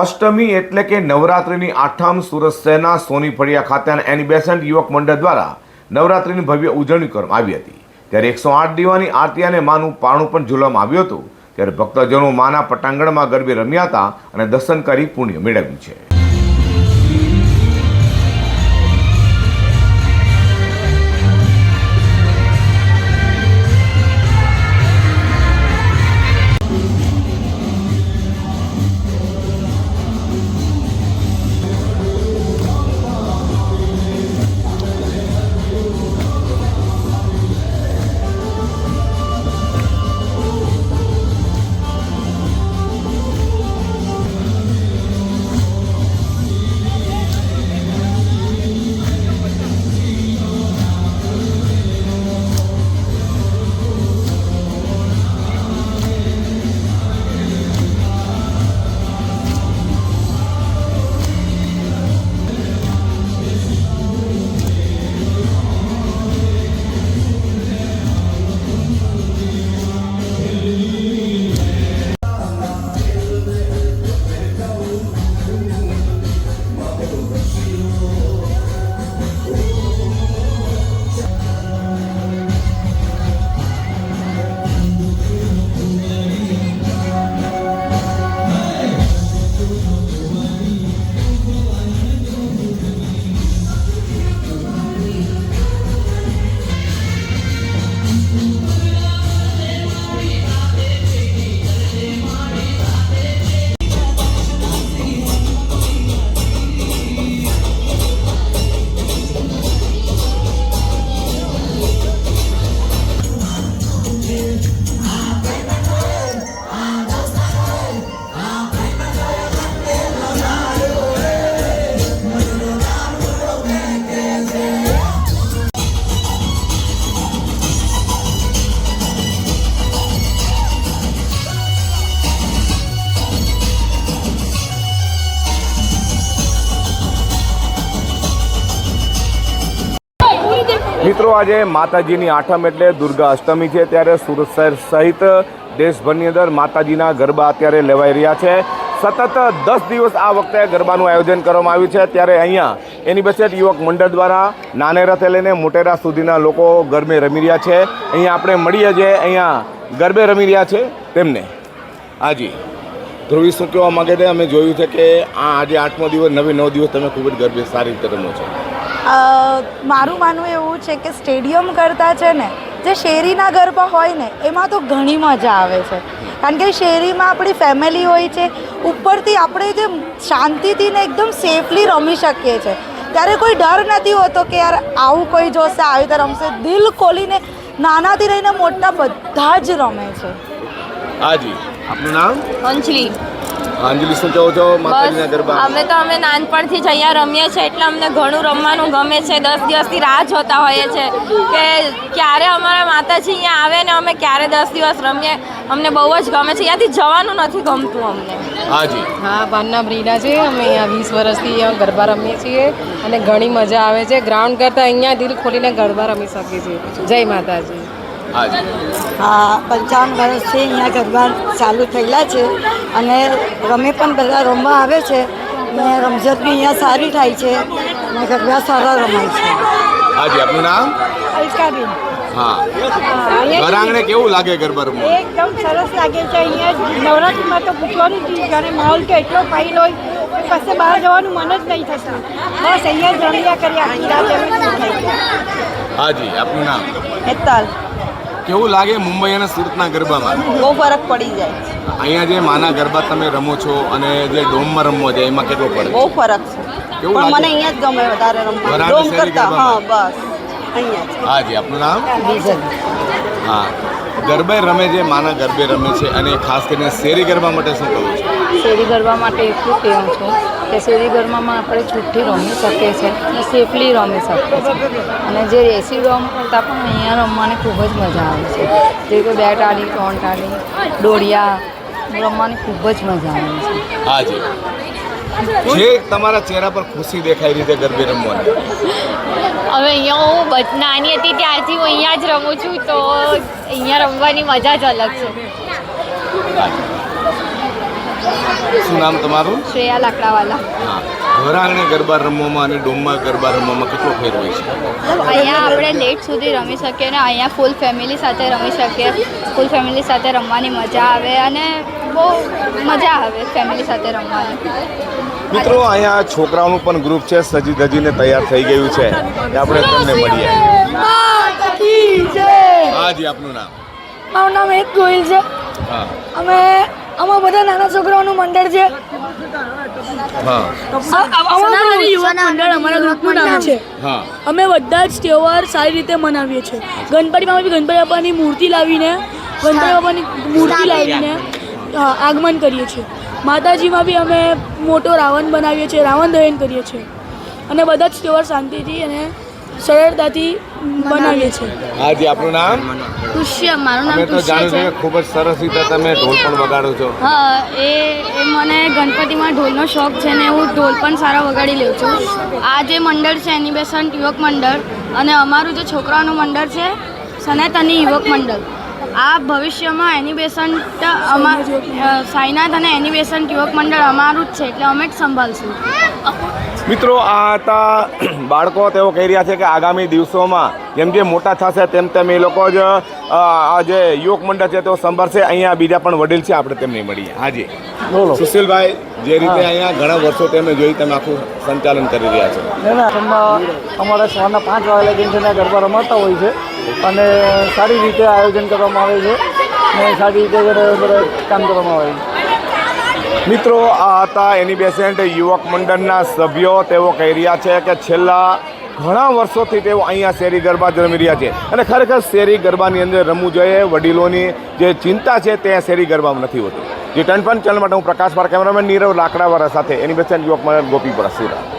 અષ્ટમી એટલે કે નવરાત્રિની આઠમ સુરત શહેરના સોની ફળિયા ખાતેના એનિબેસન્ટ યુવક મંડળ દ્વારા નવરાત્રિની ભવ્ય ઉજવણી કરવામાં આવી હતી. ત્યારે એકસો આઠ દીવાની આરતી અને માનું પારણું પણ ઝૂલવામાં આવ્યું હતું. ત્યારે ભક્તજનો માના પટાંગણમાં ગરબે રમ્યા હતા અને દર્શન કરી પુણ્ય મેળવ્યું છે. મિત્રો, આજે માતાજીની આઠમ એટલે દુર્ગા અષ્ટમી છે. ત્યારે સુરત શહેર સહિત દેશભરની અંદર માતાજીના ગરબા અત્યારે લેવાઈ રહ્યા છે. સતત દસ દિવસ આ વખતે ગરબાનું આયોજન કરવામાં આવ્યું છે. ત્યારે અહીંયા એની બેસેટ યુવક મંડળ દ્વારા નાનેરાથી લઈને મોટેરા સુધીના લોકો ગરબે રમી રહ્યા છે. અહીંયા આપણે મળીએ છીએ અહીંયા ગરબે રમી રહ્યા છે તેમને. હાજી. ધ્રુવી, શું કહેવા માગે છે? અમે જોયું છે કે આ આજે આઠમો દિવસ, નવે, નવ દિવસ તમે ખૂબ જ ગરબે સારી રીતે રમો છો. મારું માનવું એવું છે કે સ્ટેડિયમ કરતાં છે ને જે શેરીના ગરબા હોય ને એમાં તો ઘણી મજા આવે છે. કારણ કે શેરીમાં આપણી ફેમિલી હોય છે ઉપરથી આપણે જે શાંતિથી ને એકદમ સેફલી રમી શકીએ છીએ ત્યારે કોઈ ડર નથી હોતો કે યાર આવું કોઈ જોશે આવી રીતે રમશે. દિલ ખોલીને નાનાથી રહીને મોટા બધા જ રમે છે. હાજી. આપનું નામ? અંજલિ. અંજલિ શું કહો છો? માતાજીના ગરબા. અમે તો અમે નાનપણથી જ અહીંયા રમીએ છીએ એટલે અમને ઘણું રમવાનું ગમે છે. દસ દિવસથી રાહ જોતા હોઈએ છીએ કે ક્યારે અમારા માતાજી અહીંયા આવે ને અમે ક્યારે દસ દિવસ રમીએ. અમને બહુ જ ગમે છે. અહીંયાથી જવાનું નથી ગમતું અમને. હાજી હા બારના બ્રીડા છે. અમે અહીંયા વીસ વર્ષથી અહીંયા ગરબા રમીએ છીએ અને ઘણી મજા આવે છે. ગ્રાઉન્ડ કરતાં અહીંયા દિલ ખોલીને ગરબા રમી શકીએ છીએ. જય માતાજી. હા પંચાવન વર્ષથી અહીંયા ગરબા ચાલુ થયેલા છે અને રમે પણ બધા રમવા આવે છે ને રમઝટ બી અહીંયા સારી થાય છે અને ગરબા સારા રમાય છે. હાજી આપનું નામ? અલકાબેન. હા. ઘર આંગણે કેવું લાગે ગરબા રમવું? એકદમ સરસ લાગે છે અહીંયા નવરાત્રીમાં તો પૂછવાનું જ નહીં માહોલ તો એટલો ફાઇલ હોય કે કશે બહાર જવાનું મન જ નહીં થતું. બસ અહીંયા જ રમ્યા કરી આખી રાત એમ જ આપનું નામ? હેતલ. કેવું લાગે મુંબઈ અને સુરતના ગરબામાં? બહુ ફરક પડી જાય. અહીંયા જે માના ગરબા તમે રમો છો અને જે ડોમમાં રમવો છે એમાં કેટલો પડે બહુ ફરક છે. કેવું લાગે? અહીંયા જ ગમે વધારે રમવા. ડોમ શેરી કરતાં હા બસ. અહીંયા જ. હાજી આપનું નામ? હા. ગરબે રમે છે માના ગરબે રમે છે અને ખાસ કરીને શેરી ગરબા માટે શું કહું છું? શેરી ગરબા માટે એટલું કહેવું છું. કે શેરી ગરબામાં આપણે છૂટથી રમી શકીએ છીએ. અને સેફલી રમી શકીએ છીએ. અને જે એસી રમ કરતાં પણ અહીંયા રમવાની ખૂબ જ મજા આવે છે. જેવી કે બે ટાળી ત્રણ ટાળી દોડિયા રમવાની ખૂબ જ મજા આવે છે. હાજી જે. તમારા ચહેરા પર ખુશી દેખાય રીતે ગરબે રમવાની. હવે અહીંયા હું બચ- નાની હતી ત્યારથી હું અહીંયા જ રમું છું તો અહીંયા રમવાની મજા જ અલગ છે. શું નામ તમારું? શ્રેયા લાકડાવાલા. હા. ઘર આંગણે ગરબા રમવામાં અને ડોમમાં ગરબા રમવામાં કેટલો ફેર હોય છે? અહીંયા આપણે લેટ સુધી રમી શકીએ ને અહીંયા ફૂલ ફેમિલી સાથે રમી શકીએ. ફૂલ ફેમિલી સાથે રમવાની મજા આવે અને બહુ મજા આવે ફેમિલી સાથે રમવાની. મિત્રો અહીંયા છોકરાઓનું પણ ગ્રુપ છે. સજી ધજીને તૈયાર થઈ ગયું છે. એ આપણે તમને મળીએ હાજી આપનું નામ? મારું નામ એક ગોહિલ છે. હા. અમે અમારા બધા નાના છોકરાઓનું મંડળ છે. હા. મંડળ અમારા ગ્રુપનું છે. અમે બધા જ તહેવાર સારી રીતે મનાવીએ છીએ. ગણપતિમાં બી ગણપતિ બાપાની મૂર્તિ લાવીને ગણપતિ બાપાની મૂર્તિ લાવીને આગમન કરીએ છીએ. માતાજીમાં બી અમે મોટો રાવણ બનાવીએ છીએ રાવણ દહન કરીએ છીએ. અને બધા જ તહેવાર શાંતિથી અને સરળતાથી બનાવીએ છીએ. હાજી આપનું નામ? ખુશી મારું નામ તો જાણ્યું છે. ખૂબ જ સરસ રીતે તમે ઢોલ પણ વગાડો છો. હા એ એ મને ગણપતિમાં ઢોલનો શોખ છે ને હું ઢોલ પણ સારા વગાડી લઉં છું. આ જે મંડળ છે એનિબેશન યુવક મંડળ અને અમારું જે છોકરાઓનું મંડળ છે સનાતની યુવક મંડળ આ ભવિષ્યમાં એનિબેશન સાઈનાથ અને એનિબેશન યુવક મંડળ અમારું જ છે એટલે અમે જ સંભાળશું. મિત્રો આ હતા બાળકો તેઓ કહી રહ્યા છે કે આગામી દિવસોમાં જેમ જેમ મોટા થશે તેમ તેમ એ લોકો જ આ જે યુવક મંડળ છે તેઓ સંભાળશે. અહીંયા બીજા પણ વડીલ છે આપણે તેમને મળીએ. હાજી. બોલો. સુશીલભાઈ જે રીતે અહીંયા ઘણા વર્ષો તેમને જોઈ તમે આખું સંચાલન કરી રહ્યા છો. અમારા સવારના પાંચ વાગ્યા લગીને છે ગરબા રમાતા હોય છે. અને સારી રીતે આયોજન કરવામાં આવે છે. અને સારી રીતે કામ કરવામાં આવે છે. મિત્રો, આ હતા એની બેસેન્ટ યુવક મંડળના સભ્યો. તેઓ કહી રહ્યા છે કે છેલ્લા ઘણા વર્ષોથી તેઓ અહીંયા શેરી ગરબા રમી રહ્યા છે. અને ખરેખર શેરી ગરબાની અંદર રમવું જોઈએ. વડીલોની જે ચિંતા છે તે શેરી ગરબામાં નથી હોતી. જે ટનપન ચેનલ માટે હું પ્રકાશ પાર કેમેરામેન નીરવ લાકડાવાળા સાથે. એની બેસેન્ટ યુવક મંડળ ગોપીપુરા સુરત.